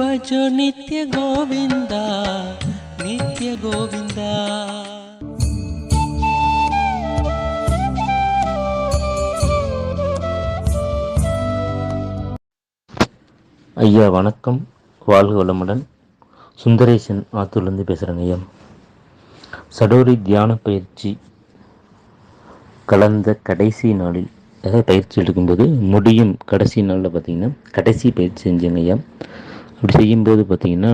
ಭಜೋ ನಿತ್ಯ ಗೋವಿಂದ ನಿತ್ಯ ಗೋವಿಂದ ஐயா வணக்கம் வாழ்க வளமுடன் சுந்தரேசன் ஆத்தூர்லேருந்து பேசுகிறேங்க ஐயா சடோரி தியான பயிற்சி கலந்த கடைசி நாளில் அதாவது பயிற்சி எடுக்கும்போது முடியும் கடைசி நாளில் பார்த்தீங்கன்னா கடைசி பயிற்சி செஞ்சேங்க ஐயா அப்படி செய்யும்போது பார்த்தீங்கன்னா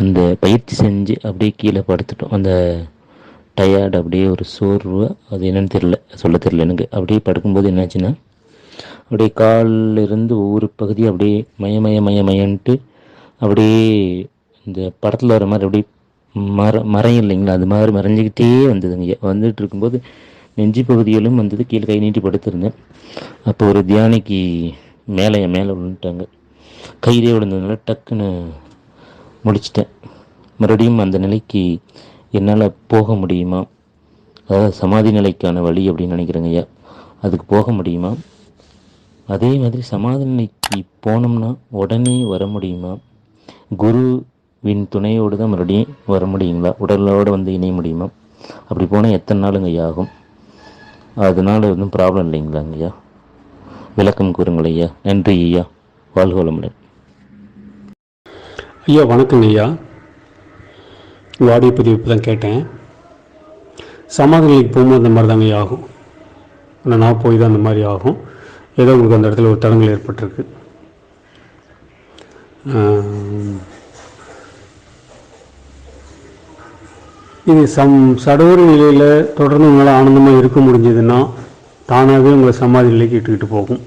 அந்த பயிற்சி செஞ்சு அப்படியே கீழே படுத்துட்டோம். அந்த டயர்டு அப்படியே ஒரு சோர்வு அது என்னன்னு தெரியல சொல்ல தெரியல எனக்கு. அப்படியே படுக்கும்போது என்னாச்சுன்னா அப்படியே காலில் இருந்து ஒவ்வொரு பகுதியும் அப்படியே மய மய மய மயன்ட்டு அப்படியே இந்த படத்தில் வர மாதிரி அப்படியே மர மரம் இல்லைங்களா? அது மாதிரி மறைஞ்சிக்கிட்டே வந்ததுங்க வந்துட்டு இருக்கும்போது நெஞ்சு பகுதியிலும் வந்தது. கீழே கை நீட்டி படுத்திருந்தேன். அப்போ ஒரு தியானிக்கு மேலே என் மேலே விழுந்துட்டாங்க. கையிலே விழுந்ததுனால டக்குன்னு முடிச்சிட்டேன் மறுபடியும் அந்த நிலைக்கு என்னால் போக முடியுமா? அதாவது சமாதி நிலைக்கான வழி அப்படின்னு நினைக்கிறேங்க ஐயா. அதுக்கு போக முடியுமா? அதே மாதிரி சமாதி நிலைக்கு போனோம்னா உடனே வர முடியுமா? குருவின் துணையோடு தான் மறுபடியும் வர முடியுங்களா? உடலோடு வந்து இணைய முடியுமா? அப்படி போனால் எத்தனை நாளுங்க ஐயா ஆகும்? அதனால் ஒன்றும் ப்ராப்ளம் இல்லைங்களாங்க ஐயா. விளக்கம் கூறுங்கள் ஐயா. நன்றி ஐயா. வாழ்க வளமுடன் ஐயா வணக்கங்க ஐயா. வாடகை பதிவு இப்போ தான் கேட்டேன். சமாதி நிலைக்கு போகும்போது அந்த மாதிரி தாங்க ஐயா ஆகும். ஆனால் நான் போய் தான் அந்த மாதிரி ஆகும். ஏதோ உங்களுக்கு அந்த இடத்துல ஒரு தடங்கள் ஏற்பட்டிருக்கு. இது சம் சடோரி நிலையில் தொடர்ந்து உங்களால் ஆனந்தமாக இருக்க முடிஞ்சதுன்னா தானாகவே உங்களை சமாதி நிலைக்கு இட்டுக்கிட்டு போகும்.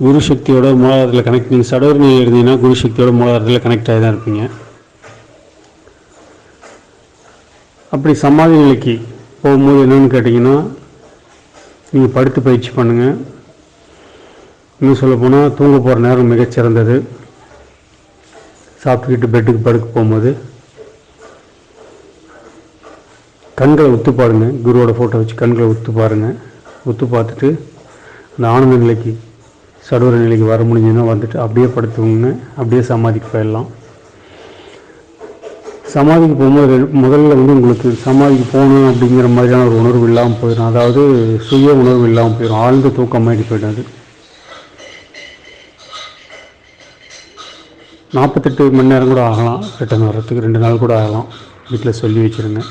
குரு சக்தியோட மூலாதாரத்தில் கனெக்ட் நீங்கள் சடோரி நிலையில் இருந்தீங்கன்னா குரு சக்தியோட மூலாதாரத்தில் கனெக்ட் ஆகி தான் இருப்பீங்க. அப்படி சமாதி நிலைக்கு போகும்போது என்னென்னு கேட்டிங்கன்னா நீங்கள் படுத்து பயிற்சி பண்ணுங்கள் இன்னும் சொல்ல போனால் தூங்க போகிற நேரம் மிகச்சிறந்தது சாப்பிட்டுக்கிட்டு பெட்டுக்கு படுக்க போகும்போது கண்களை ஒத்து பாருங்கள் குருவோட ஃபோட்டோ வச்சு கண்களை ஒத்து பாருங்கள் ஒத்து பார்த்துட்டு அந்த ஆனந்த நிலைக்கு சடுவர நிலைக்கு வர முடிஞ்சதுன்னா வந்துட்டு அப்படியே படுத்துவோம்னு அப்படியே சமாதிக்கு போயிடலாம். சமாதிக்கு போகும்போது முதல்ல வந்து உங்களுக்கு சமாதிக்கு போகணும் அப்படிங்கிற மாதிரியான ஒரு உணர்வு இல்லாமல் போயிடும். அதாவது சுய உணர்வு இல்லாமல் போயிடும். ஆழ்ந்த தூக்கமாயிட்டு போயிடும் அது. நாற்பத்தெட்டு மணி நேரம் கூட ஆகலாம். ரிட்டர்ன் வர்றதுக்கு ரெண்டு நாள் கூட ஆகலாம். வீட்டில் சொல்லி வச்சுருங்க.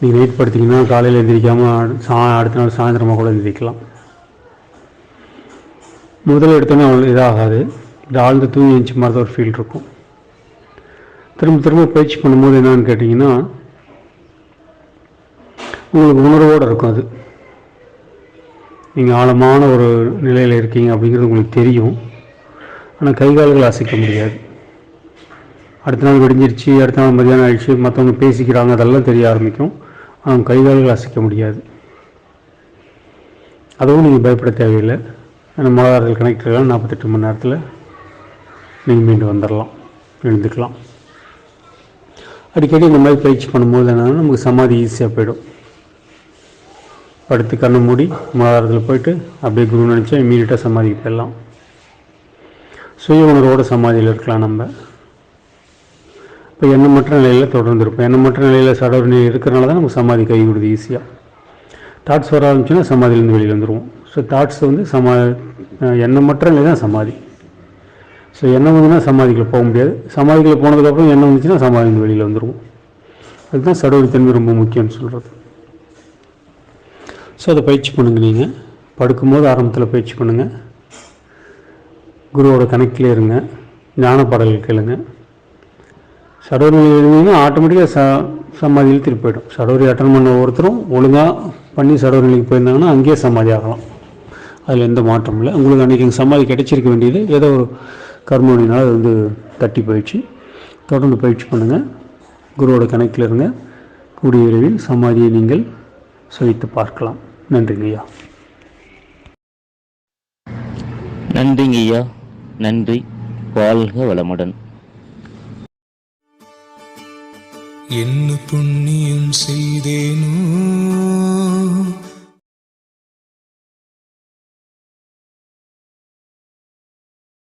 நீங்கள் வெயிட் படுத்திங்கன்னா காலையில் எந்திரிக்காமல் சா அடுத்த நாள் சாயந்தரமாக கூட எந்திரிக்கலாம். முதல்ல எடுத்தோன்னே அவ்வளோ இதாகாது. இது ஆழ்ந்த தூங்கி எழுந்துச்சு மாதிரி தான் ஒரு ஃபீல் இருக்கும். திரும்ப திரும்ப பயிற்சி பண்ணும்போது என்னன்னு கேட்டிங்கன்னா உங்களுக்கு உணர்வோடு இருக்கும் அது. நீங்கள் ஆழமான ஒரு நிலையில் இருக்கீங்க அப்படிங்கிறது உங்களுக்கு தெரியும். ஆனால் கை கால்கள் அசைக்க முடியாது. அடுத்த நாள் விடிஞ்சிருச்சு அடுத்த நாள் மதியானம் ஆயிடுச்சு மற்றவங்க பேசிக்கிறாங்க அதெல்லாம் தெரிய ஆரம்பிக்கும். ஆனால் கை கால்கள் அசைக்க முடியாது. அதுவும் நீங்கள் பயப்பட தேவையில்லை. ஏன்னா மூலாதாரத்தில் கனெக்ட் நாற்பத்தெட்டு மணி நேரத்தில் நீங்கள் மீண்டு வந்துடலாம் எழுந்துக்கலாம். அடிக்கடி இந்த மாதிரி பயிற்சி பண்ணும்போது என்னன்னா நமக்கு சமாதி ஈஸியாக போயிடும். படுத்து கண்ணை மூடி மூலாதாரத்தில் போயிட்டு அப்படியே குரு நினச்சா இம்மீடியட்டாக சமாதிக்கு போயிடலாம் சுய உணர்வோட சமாதியில் இருக்கலாம் நம்ம. இப்போ எண்ணமற்ற நிலையில் தொடர்ந்து இருப்போம் எண்ணமற்ற நிலையில் சடவர் நிலையில் இருக்கிறனால தான் நமக்கு சமாதி கை கொடுது ஈஸியாக தாட்ஸ் வர ஆரம்பிச்சுன்னா சமாதியிலேருந்து வெளியில் வந்துடுவோம் ஸோ தாட்ஸ் வந்து சமா அஹ் எண்ணமற்ற நிலை தான் சமாதி. ஸோ எண்ணம் வந்துன்னா சமாதிக்குள்ளே போக முடியாது. சமாதிக்குள்ளே போனதுக்கப்புறம் எண்ணம் வந்துச்சுன்னா சமாதியிலேருந்து வெளியில் வந்துடுவோம் அதுதான் சடவரித்தன்மை ரொம்ப முக்கியம்னு சொல்கிறது ஸோ அதை பயிற்சி பண்ணுங்கள் நீங்கள் படுக்கும்போது ஆரம்பத்தில் பயிற்சி பண்ணுங்கள் குருவோட கணக்கில் இருங்க. ஞான பாடல்கள் கேளுங்க. சடோரி இருந்தீங்கன்னா ஆட்டோமேட்டிக்காக ச சமாதியில் திருப்பி போயிடும். சடோரி அட்டன் பண்ண ஒருத்தரும் ஒழுங்காக பண்ணி சடோரி நிலைக்கு போயிருந்தாங்கன்னா அங்கேயே சமாதி ஆகலாம். அதில் எந்த மாற்றமும் இல்லை. உங்களுக்கு அன்றைக்கி சமாதி கிடைச்சிருக்க வேண்டியது ஏதோ ஒரு கர்மவினால அது வந்து தட்டி போயிடுச்சு. தொடர்ந்து பயிற்சி பண்ணுங்கள் குருவோட கணக்கில் இருங்க. கூடிய விரைவில் சமாதியை நீங்கள் சுவைத்து பார்க்கலாம். நன்றிங்க ஐயா. நன்றிங்க ஐயா. நன்றி. வாழ்க வளமுடன். என்ன புண்ணியம் செய்தேனோ